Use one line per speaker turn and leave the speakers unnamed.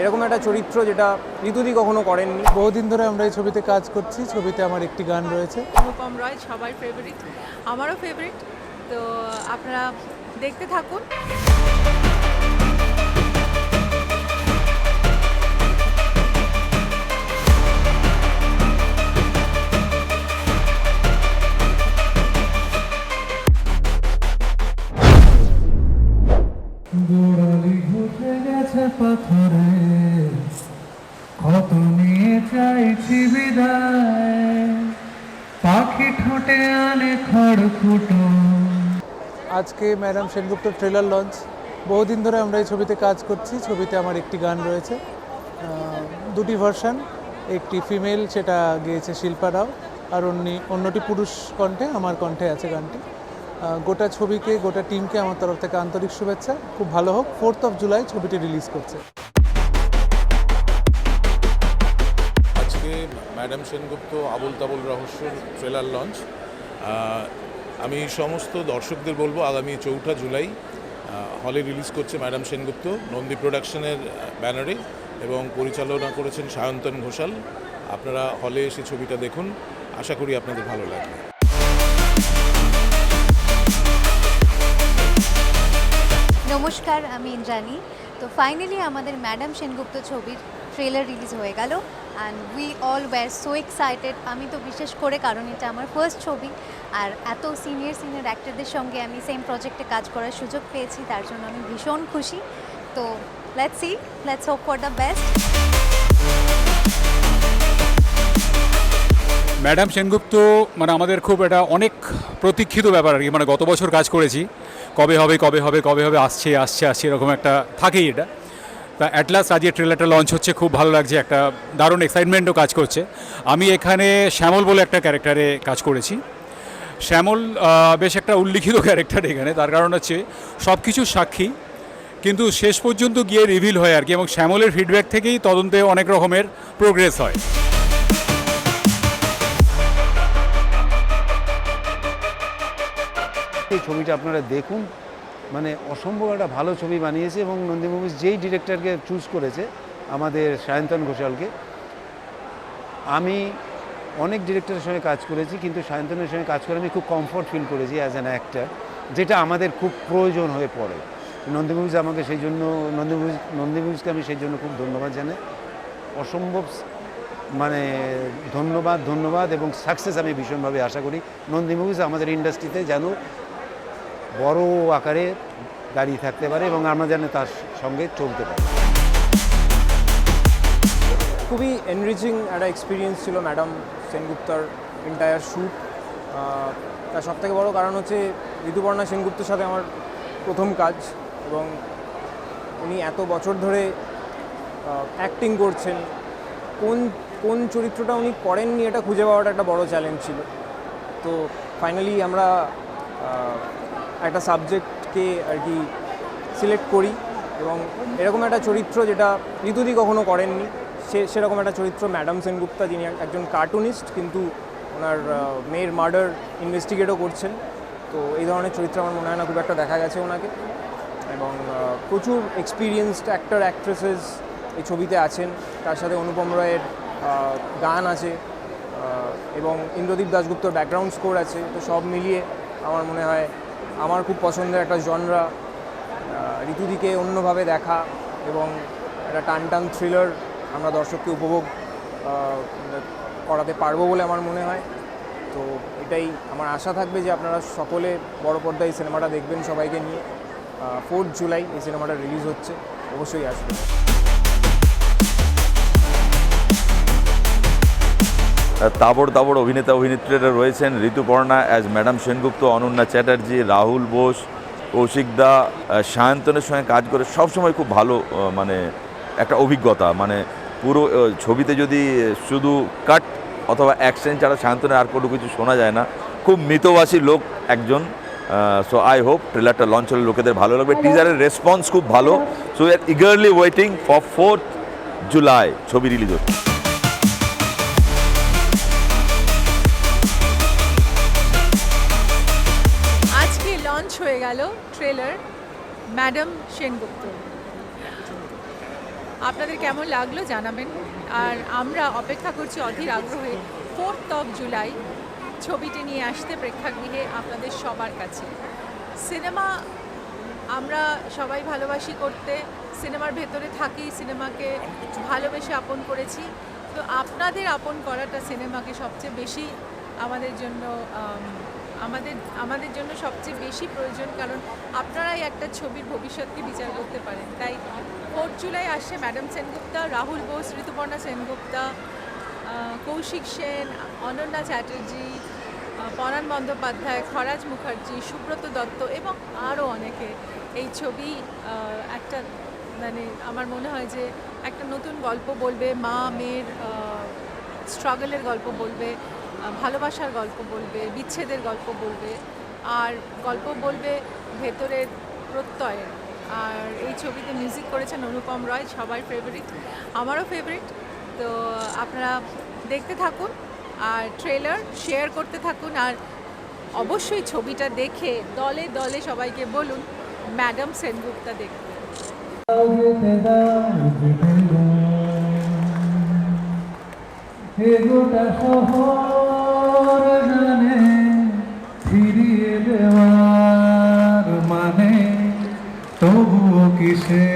এরকম একটা চরিত্র যেটা ঋতুদি কখনো করেননি।
বহুদিন ধরে আমরা এই ছবিতে কাজ করছি ছবিতে আমার একটি গান রয়েছে।
অনুপম রয় সবার ফেভারিট আমারও ফেভারিট তো আপনারা দেখতে থাকুন।
পাথরে। আজকে ম্যাডাম সেনগুপ্ত ট্রেলার লঞ্চ। বহুদিন ধরে আমরা এই ছবিতে কাজ করছি, ছবিতে আমার একটি গান রয়েছে। দুটি ভার্সান, একটি ফিমেল, সেটা গেয়েছে শিল্পা রাও, আর অন্যি, অন্যটি পুরুষ কণ্ঠে, আমার কণ্ঠে আছে গানটি। গোটা ছবিকে, গোটা টিমকে আমার তরফ থেকে আন্তরিক শুভেচ্ছা। খুব ভালো হোক, ফোর্থ অফ জুলাই ছবিটি রিলিজ করছে।
আজকে ম্যাডাম সেনগুপ্ত আবুল তাবুল রহস্যর ট্রেলার লঞ্চ। আমি সমস্ত দর্শকদের বলব, আগামী চৌঠা জুলাই হলে রিলিজ করছে ম্যাডাম সেনগুপ্ত, নন্দী প্রোডাকশনের ব্যানারে এবং পরিচালনা করেছেন সায়ন্তন ঘোষাল। আপনারা হলে এসে ছবিটা দেখুন। আশা করি আপনাদের ভালো লাগবে।
নমস্কার, আমি ইন্দ্রাণী। তো ফাইনালি আমাদের ম্যাডাম সেনগুপ্ত ছবির ট্রেলার রিলিজ হয়ে গেল। And we all were so excited আমি তো বিশেষ করে, কারণ এটা আমার ফার্স্ট ছবি। আর এত সিনিয়র সিনিয়র অ্যাক্টরদের সঙ্গে আমি সেম প্রজেক্টে কাজ করার সুযোগ পেয়েছি, তার জন্য আমি ভীষণ খুশি। তো let's see let's hope for the best
madam Sengupta মানে আমাদের খুব এটা অনেক প্রতীক্ষিত ব্যাপার আর কি। মানে গত বছর কাজ করেছি। কবে হবে কবে হবে কবে হবে, আসছে আসছে আসছে, এরকম একটা থাকেই এটা। তা অ্যাটলাস আজকে ট্রেলারটা লঞ্চ হচ্ছে, খুব ভালো লাগছে, একটা দারুণ এক্সাইটমেন্টও কাজ করছে। আমি এখানে শ্যামল বলে একটা ক্যারেক্টারে কাজ করেছি। শ্যামল বেশ একটা উল্লিখিত ক্যারেক্টার এখানে, তার কারণ হচ্ছে সব কিছু সাক্ষী, কিন্তু শেষ পর্যন্ত গিয়ে রিভিল হয় আর কি, এবং শ্যামলের ফিডব্যাক থেকেই তদন্তে অনেক রকমের প্রোগ্রেস হয়।
এই ছবিটা আপনারা দেখুন মানে অসম্ভব একটা ভালো ছবি বানিয়েছে এবং নন্দী মুভিজ যেই ডিরেক্টরকে চুজ করেছে, আমাদের সায়ন্তন ঘোষালকে, আমি অনেক ডিরেক্টরের সঙ্গে কাজ করেছি, কিন্তু সায়ন্তনের সঙ্গে কাজ করে আমি খুব কমফর্ট ফিল করেছি অ্যাজ অ্যান অ্যাক্টার যেটা আমাদের খুব প্রয়োজন হয়ে পড়ে। নন্দী মুভিজ আমাকে সেই জন্য, নন্দী মুভিজ, নন্দী মুভিজকে আমি সেই জন্য খুব ধন্যবাদ জানাই। অসম্ভব মানে ধন্যবাদ ধন্যবাদ এবং সাকসেস আমি ভীষণভাবে আশা করি। নন্দী মুভিজ আমাদের ইন্ডাস্ট্রিতে যেন বড় আকারে দাঁড়িয়ে থাকতে পারে এবং আমরা যেন তার সঙ্গে চলতে পারি।
খুবই এনরিচিং একটা এক্সপিরিয়েন্স ছিল ম্যাডাম সেনগুপ্তার এন্টায়ার শ্যুট তার সব থেকে বড় কারণ হচ্ছে ঋতুপর্ণা সেনগুপ্তর সাথে আমার প্রথম কাজ এবং উনি এত বছর ধরে অ্যাক্টিং করছেন। কোন কোন চরিত্রটা উনি করেননি এটা খুঁজে পাওয়াটা একটা বড় চ্যালেঞ্জ ছিল। তো ফাইনালি আমরা একটা সাবজেক্টকে আর কি সিলেক্ট করি এবং এরকম একটা চরিত্র যেটা ঋতুদি কখনো করেননি, সে, সেরকম একটা চরিত্র ম্যাডাম সেনগুপ্তা, যিনি একজন কার্টুনিস্ট, কিন্তু ওনার মেয়ের মার্ডার ইনভেস্টিগেটও করছেন। তো এই ধরনের চরিত্র আমার মনে হয় না খুব একটা দেখা গেছে ওনাকে। এবং প্রচুর এক্সপিরিয়েন্সড অ্যাক্টর অ্যাক্ট্রেসেস এই ছবিতে আছেন। তার সাথে অনুপম রায়ের গান আছে এবং ইন্দ্রদীপ দাশগুপ্তর ব্যাকগ্রাউন্ড স্কোর আছে। তো সব মিলিয়ে আমার মনে হয় আমার খুব পছন্দের একটা জনরা ঋতুদিকে অন্যভাবে দেখা এবং একটা টান টান থ্রিলার আমরা দর্শককে উপভোগ করাতে পারব বলে আমার মনে হয়। তো এটাই আমার আশা থাকবে যে আপনারা সকলে বড় পর্দায় এই সিনেমাটা দেখবেন সবাইকে নিয়ে। ফোর্থ জুলাই এই সিনেমাটা রিলিজ হচ্ছে, অবশ্যই আসবেন।
তাবড় তাবড় অভিনেতা অভিনেত্রীরা রয়েছেন। ঋতুপর্ণা অ্যাজ ম্যাডাম সেনগুপ্ত অনন্যা চ্যাটার্জি রাহুল বোস কৌশিক দা সায়ন্তনের সঙ্গে কাজ করে সবসময় খুব ভালো মানে একটা অভিজ্ঞতা। মানে পুরো ছবিতে যদি শুধু কাট অথবা অ্যাকশন ছাড়া সায়ন্তনের আর কোনো কিছু শোনা যায় না খুব মিতভাষী লোক একজন। সো আই হোপ ট্রেলারটা লঞ্চ হলে লোকেদের ভালো লাগবে। টিজারের রেসপন্স খুব ভালো। So are eagerly waiting for fourth July ছবি রিলিজ হচ্ছে।
হয়ে গেল ট্রেলার ম্যাডাম সেনগুপ্ত। আপনাদের কেমন লাগল জানাবেন। আর আমরা অপেক্ষা করছি অধীর আগ্রহে ফোর্থ অফ জুলাই ছবিটি নিয়ে আসতে প্রেক্ষাগৃহে আপনাদের সবার কাছে। সিনেমা আমরা সবাই ভালোবাসি করতে সিনেমার ভেতরে থাকি সিনেমাকে ভালোবেসে আপন করেছি। তো আপনাদের আপন করাটা সিনেমাকে সবচেয়ে বেশি আমাদের জন্য আমাদের আমাদের জন্য সবচেয়ে বেশি প্রয়োজন, কারণ আপনারাই একটা ছবির ভবিষ্যৎকে বিচার করতে পারেন। তাই ফোর্থ জুলাই আসছে ম্যাডাম সেনগুপ্তা, রাহুল বোস, ঋতুপর্ণা সেনগুপ্তা কৌশিক সেন, অনন্যা চ্যাটার্জি পরাণ বন্দ্যোপাধ্যায়, খরাজ মুখার্জি, সুব্রত দত্ত এবং আরও অনেকে। এই ছবি একটা মানে আমার মনে হয় যে একটা নতুন গল্প বলবে, মা, মেয়ের স্ট্রাগলের গল্প বলবে ভালোবাসার গল্প বলবে, বিচ্ছেদের গল্প বলবে, আর গল্প বলবে ভেতরের প্রত্যয়ের আর এই ছবিতে মিউজিক করেছেন অনুপম রয়, সবার ফেভারিট আমারও ফেভারিট তো আপনারা দেখতে থাকুন, আর ট্রেলার শেয়ার করতে থাকুন, আর অবশ্যই ছবিটা দেখে, দলে দলে সবাইকে বলুন ম্যাডাম সেনগুপ্তা দেখতে।
গোটা শহর দেওয়ার মানে তবুও কিসে